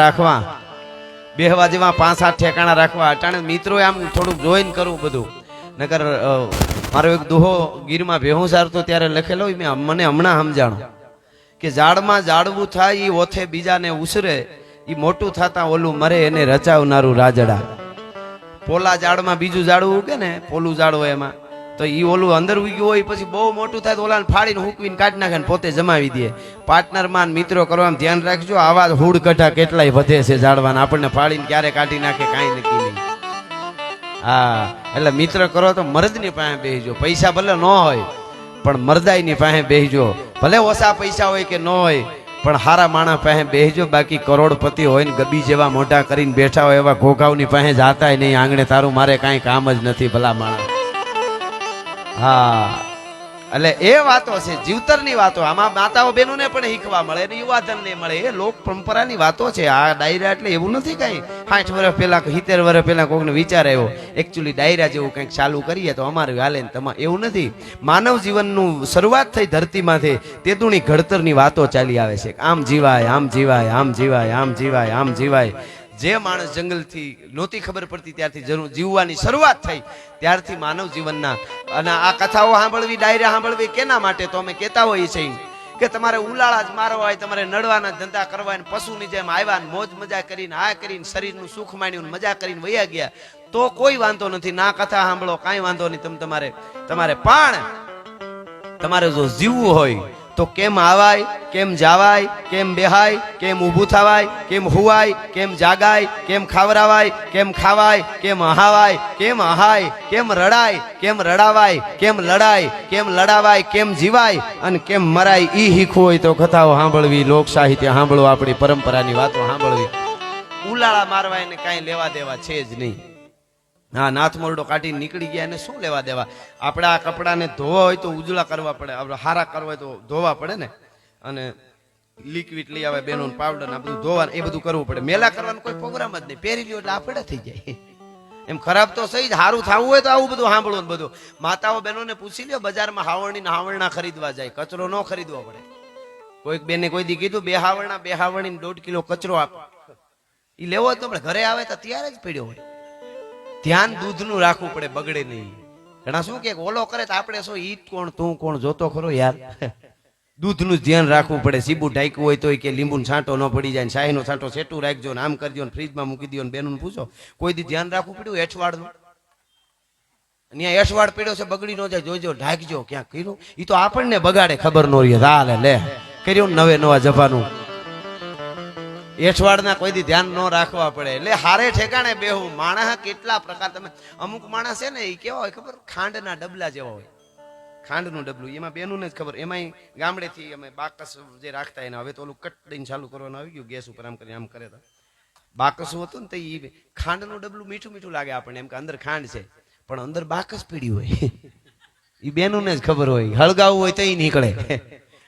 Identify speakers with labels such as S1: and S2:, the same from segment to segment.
S1: રાખવા. બેહવા જેવા પાંચ સાત ઠેકાણા રાખવા. અટાણે મિત્રો આમ થોડુંક જોઈન કરવું બધું. નકર મારો એક દુહો ગીરમાં ભેહું સારતો ત્યારે લખેલો મેં મને હમણાં સમજાણો કે ઝાડમાં ઝાડવું થાય એ ઓથે બીજાને ઉસરે એ મોટું થતા ઓલું મરે, એને રચાવનારું રાજડા. પોલા ઝાડમાં બીજું ઝાડવું ઉગે ને, પોલું ઝાડ એમાં. તો એ ઓલું અંદર ઉગ્યું હોય, પછી બહુ મોટું થાય તો ઓલાને ફાડીને હુકવીને કાઢી નાખે ને પોતે જમાવી દે. પાર્ટનરમાં મિત્રો કરવામાં ધ્યાન રાખજો, આવા હુડ કઢા કેટલાય વધે છે ઝાડવાના આપણને ફાડીને ક્યારે કાઢી નાખે, કાંઈ નક્કી નહીં. હા, એટલે મિત્ર કરો તો મર્દની પાસે બેસજો પૈસા ભલે ન હોય, પણ મરદાઈની પાસે બેસજો ભલે ઓછા પૈસા હોય કે ન હોય, પણ હારા માણસ પાસે બેસજો બાકી કરોડપતિ હોય ને ગબી જેવા મોટા કરીને બેઠા હોય એવા ઘોઘાવની પાસે જાતાય નહીં. આંગણે તારું મારે કાંઈ કામ જ નથી ભલા માણસ. હા. એટલે એ વાતો છે, જીવતરની વાતો. આમાં માતાઓ બહેનોને પણ શીખવા મળે ને યુવાધનને મળે. એ લોક પરંપરાની વાતો છે. આ ડાયરા એટલે એવું નથી કાંઈ. પાંચ વર્ષ પહેલા સિત્તેર વર્ષ પહેલા કોઈકને વિચાર આવ્યો એકચ્યુઅલી ડાયરા જેવું કંઈક ચાલુ કરીએ તો અમારું હાલે ને તમારે એવું નથી. માનવ જીવનનું શરૂઆત થઈ ધરતીમાંથી તેતુણી ઘડતરની વાતો ચાલી આવે છે. આમ જીવાય આમ જીવાય આમ જીવાય આમ જીવાય આમ જીવાય. જે માણસ જંગલથી નહોતી ખબર પડતી, ત્યારથી જરૂર જીવવાની શરૂઆત થઈ. ત્યારથી માનવ જીવનના અને આ કથાઓ સાંભળવી, ડાયરા સાંભળવી, કેના માટે તો અમે કહેતા હોઈએ છીએ કે તમારે ઉલાળા જ મારવા હોય, તમારે નડવાના ધંધા કરવા ને પશુની જેમ આવ્યા ને મોજ મજા કરીને આ કરીને, શરીરનું સુખ માણ્યું મજા કરીને વયા ગયા. તો કોઈ વાંધો નથી, ના કથા સાંભળો, કાંઈ વાંધો નહીં, તમે તમારે તમારે પણ તમારે જો જીવવું હોય તો કેમ આવાય, કેમ જાવાય, કેમ બેહાય, કેમ ઊભું થવાય, કેમ હુવાય, કેમ જાગાય, કેમ ખાવરાવાય, કેમ ખાવાય, કેમ અહાવાય કેમ અહાય કેમ રડાય, કેમ રડાવાય, કેમ લડાય, કેમ લડાવાય, કેમ જીવાય અને કેમ મરાય, ઈ શીખવું હોય તો કથાઓ સાંભળવી, લોક સાહિત્ય સાંભળવું, આપણી પરંપરાની વાતો સાંભળવી. ઉલાળા મારવા એને કાંઈ લેવા દેવા છે જ નહીં. હા, નાથ મોરડો કાઢીને નીકળી ગયા એને શું લેવા દેવા? આપણે આ કપડાને ધોવા હોય તો ઉજળા કરવા પડે, આપણે હારા કરવા હોય તો ધોવા પડે ને. અને લિક્વિડ લઈ આવે, બેનો પાવડર આ બધું ધોવા એ બધું કરવું પડે. મેલા કરવાનો કોઈ પ્રોગ્રામ જ નહીં. પહેરી લ્યો એટલે આપણે થઈ જાય. એમ ખરાબ તો સહી જ સારું થવું હોય તો આવું બધું સાંભળો ને બધું. માતાઓ બહેનોને પૂછી લ્યો, બજારમાં હાવરણી હાવરણા ખરીદવા જાય. કચરો ન ખરીદવો પડે. કોઈક બેને કોઈ દી કીધું, બે હાવરણા, બે હાવરણી દોઢ કિલો કચરો આપ. એ લેવો તો ઘરે આવે તો ત્યારે જ પડ્યો હોય. ધ્યાન દૂધનું રાખવું પડે, બગડે નહીં. ઘણા શું કે, ઓલો કરે તો આપણે શું, ઈ કોણ, તું કોણ, જોતો ખરો યાર. દૂધનું ધ્યાન રાખવું પડે, સીબુ ઢાંક્યું હોય તોય કે લીંબુનો છાંટો ન પડી જાય શાહીનો છાંટો સેટું રાખજો ને આમ કરજો ને ફ્રીજમાં મૂકી દો ને બેનનું પૂછો. કોઈ દી ધ્યાન રાખવું પડ્યું એઠવાડનું? ત્યાં એઠવાડ પડ્યો છે, બગડી ન જાય જોજો ઢાંકજો, ક્યાં કર્યું? એ તો આપણને બગાડે, ખબર ન રહી, હાલે, લે. કર્યું નવે નવા જવાનું એઠવાડના કોઈ દી ધ્યાન ન રાખવા પડે. એટલે હારે ઠેકાણે બેહું. માણસ કેટલા પ્રકાર તમે અમુક માણસ છે ને એ કેવા હોય ખબર? ખાંડના ડબલા જેવા હોય. ખાંડનું ડબલું. એમાં બેનું જ ખબર. એમાંય ગામડેથી અમે બાકસ જે રાખતા એને, હવે તો ઓલું કટ દઈને ચાલુ કરવાનું આવી ગયું, ગેસ ઉપર આમ કરીને આમ કરે તો. બાકસ હતું ને તો એ ખાંડનું ડબલું મીઠું મીઠું લાગે આપણને, એમ કે અંદર ખાંડ છે. પણ અંદર બાકસ પીડી હોય. એ બેનું જ ખબર હોય. હળગાવું હોય તો એ નીકળે.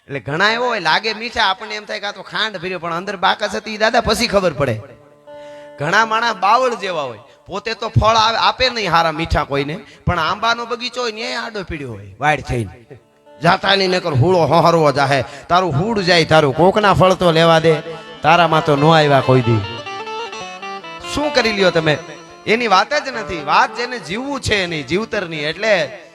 S1: એટલે ઘણા એવો હોય, લાગે મીઠા, આપણને એમ થાય કે આ તો ખાંડ ભર્યો, પણ અંદર બાકસ હતી દાદા પછી ખબર પડે. ઘણા માણસ બાવળ જેવા હોય. પોતે તો ફળ આવે- આપે નહીં હારા મીઠા કોઈને, પણ આંબાનો બગીચો હોય ને આડો પીડ્યો હોય, વાડ થઈને. જાતા નહીં, નકર હુળો હોહરવો જાહે. તારું હુડ જાય, તારું કોકના ફળ તો લેવા દે. તારામાં તો નો આવ્યા કોઈ દી. શું કરી લ્યો તમે? એની વાત જ નથી. વાત જેને જીવવું છે એની, જીવતરની, એટલે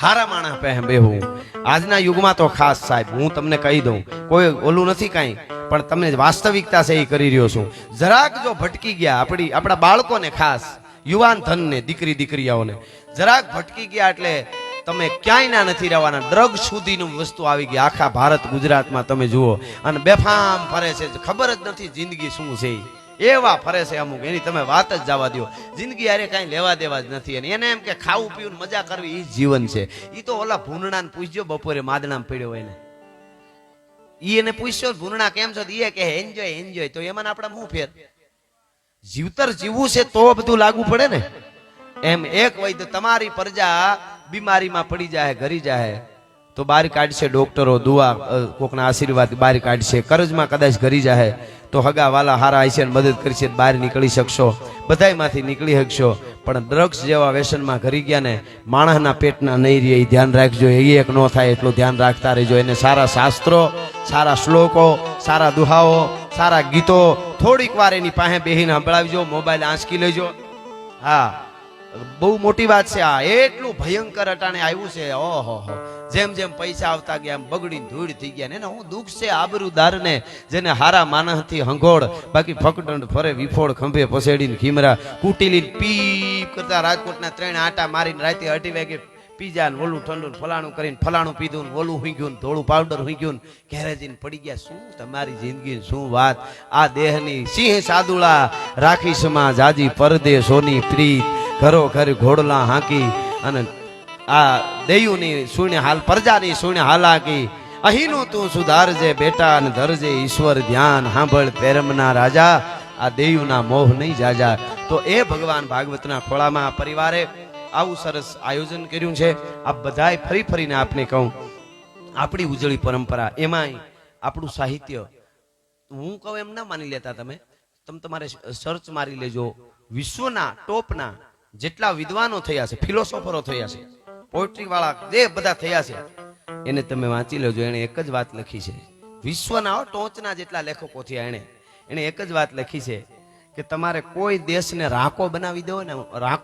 S1: હારા માણસ પહે બેહું. આજના યુગમાં તો ખાસ સાહેબ, હું તમને કહી દઉં, કોઈ ઓલું નથી કાંઈ, પણ તમને વાસ્તવિકતા છે એ કરી રહ્યો છું. જરાક જો ભટકી ગયા આપણી, આપણા બાળકોને ખાસ, યુવાન ધનને, દીકરી દીકરીઓને જરાક ભટકી ગયા એટલે તમે ક્યાંય ના નથી રહેવાના. ડ્રગ સુધીનું વસ્તુ આવી ગઈ. આખા ભારત ગુજરાતમાં તમે જુઓ. અને બેફામ ફરે છે. ખબર જ નથી જિંદગી શું છે. એવા ફરે છે અમુક. એની તમે વાત જ જવા દો જિંદગી અરે કાંઈ લેવા દેવા જ નથી. અને એને એમ કે ખાવું, પીવું મજા કરવી એ જીવન છે. એ તો ઓલા ભૂંડણાને પૂછજો, બપોરે માદણામાં પડ્યો હોય ને એ એને પૂછ્યો ભૂંડણા કેમ છો? એ કે એન્જોય એન્જોય તો એમાં આપણે શું ફેર? જીવતર જીવવું છે તો બધું લાગુ પડે ને? એમ એક વૈદ્ય તમારી પ્રજા બીમારીમાં પડી જાય ઘરી જાય તો બહાર કાઢશે ડોક્ટરો, દુઆ કોકના આશીર્વાદ બહાર કાઢશે. કરજમાં કદાચ ઘરી જાય તો હગા વાલા હારા હશે મદદ કરશે બહાર નીકળી શકશો. બધાયમાંથી નીકળી શકશો પણ ડ્રગ્સ જેવા વ્યસનમાં ઘરી ગયા ને માણસના પેટના નહીં રહે એ ધ્યાન રાખજો. એ એક ન થાય એટલું ધ્યાન રાખતા રહેજો. એને સારા શાસ્ત્રો, સારા શ્લોકો, સારા દુહાઓ, સારા ગીતો થોડીક વાર એની પાસે બેહીને સંભળાવજો. મોબાઈલ આંચકી લેજો. હા. બહુ મોટી વાત છે આ. એટલું ભયંકર અટાણે આવ્યું છે. ઓહો જેમ જેમ પૈસા આવતા ગયા, એમ બગડીને ધૂળ થઈ ગયા ને હું દુઃખ છે આબરૂદારને, જેને હારા માનહથી હંગોળ બાકી ફકડંડ ફરે વિફોડ ખંભે પસેડીને ખીમરા કૂટીલી પીપ કરતા રાજકોટના ત્રણ આટા મારીને રાતે અઢી વાગે પીઝા ને ઓલું ઠંડુ ફલાણું કરીને ફલાણું પીધું ને ઓલું હુઈ ગયું ધોળું પાવડર હુઈ ગયું ઘેરે પડી ગયા. શું તમારી જિંદગી, શું વાત? આ દેહની સિંહ સાદુળા રાખીશમાં જાજી પરદેશોની પ્રીત. ઘરો ઘર ઘોડલા હાંકી અને આ દેયુની સુણે હાલ પ્રજાની સુણે હાલાકી. અહીંનું તું સુધારજે બેટા અને ધરજે ઈશ્વર ધ્યાન. હાંભળ પેરમના રાજા, આ દેયુના મોહ નહીં જાજા. તો એ ભગવાન ભાગવતના ખોળામાં પરિવારે આવું સરસ આયોજન કર્યું છે. આ બધાય ફરી ફરીને આપને કહું, આપણી ઉજળી પરંપરા એમાંય આપણું સાહિત્ય, હું કહું એમ ના માની લેતા તમે. તમે તમારે સર્ચ મારી લેજો. વિશ્વના ટોપના જેટલા વિદ્વાનો થયા છે, ફિલોસોફરો થયા છે પોએટ્રી વાળા જે બધા થયા છે, એને તમે વાંચી લેજો એને એક જ વાત લખી છે. વિશ્વના ટોચના જેટલા લેખકો થયા એને એને એક જ વાત લખી છે કે તમારે કોઈ દેશને રાકો બનાવી દો ને, રાકો